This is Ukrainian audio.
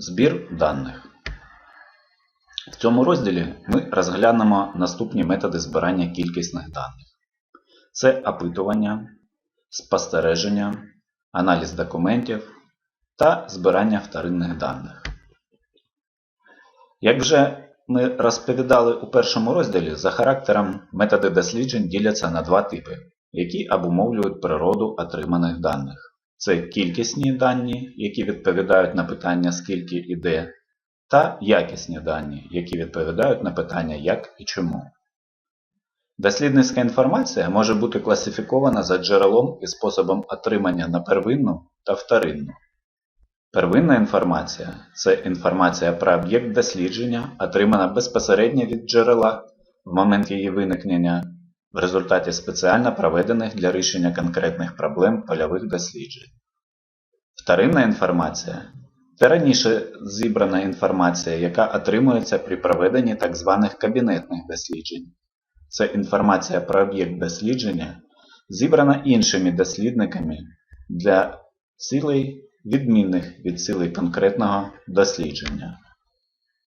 Збір даних. В цьому розділі ми розглянемо наступні методи збирання кількісних даних. Це опитування, спостереження, аналіз документів та збирання вторинних даних. Як вже ми розповідали у першому розділі, за характером методи досліджень діляться на два типи, які обумовлюють природу отриманих даних. Це кількісні дані, які відповідають на питання скільки і де, та якісні дані, які відповідають на питання як і чому. Дослідницька інформація може бути класифікована за джерелом і способом отримання на первинну та вторинну. Первинна інформація це інформація про об'єкт дослідження, отримана безпосередньо від джерела в момент її виникнення в результаті спеціально проведених для рішення конкретних проблем польових досліджень. Вторинна інформація це раніше зібрана інформація, яка отримується при проведенні так званих кабінетних досліджень. Це інформація про об'єкт дослідження, зібрана іншими дослідниками для цілей відмінних від цілей конкретного дослідження.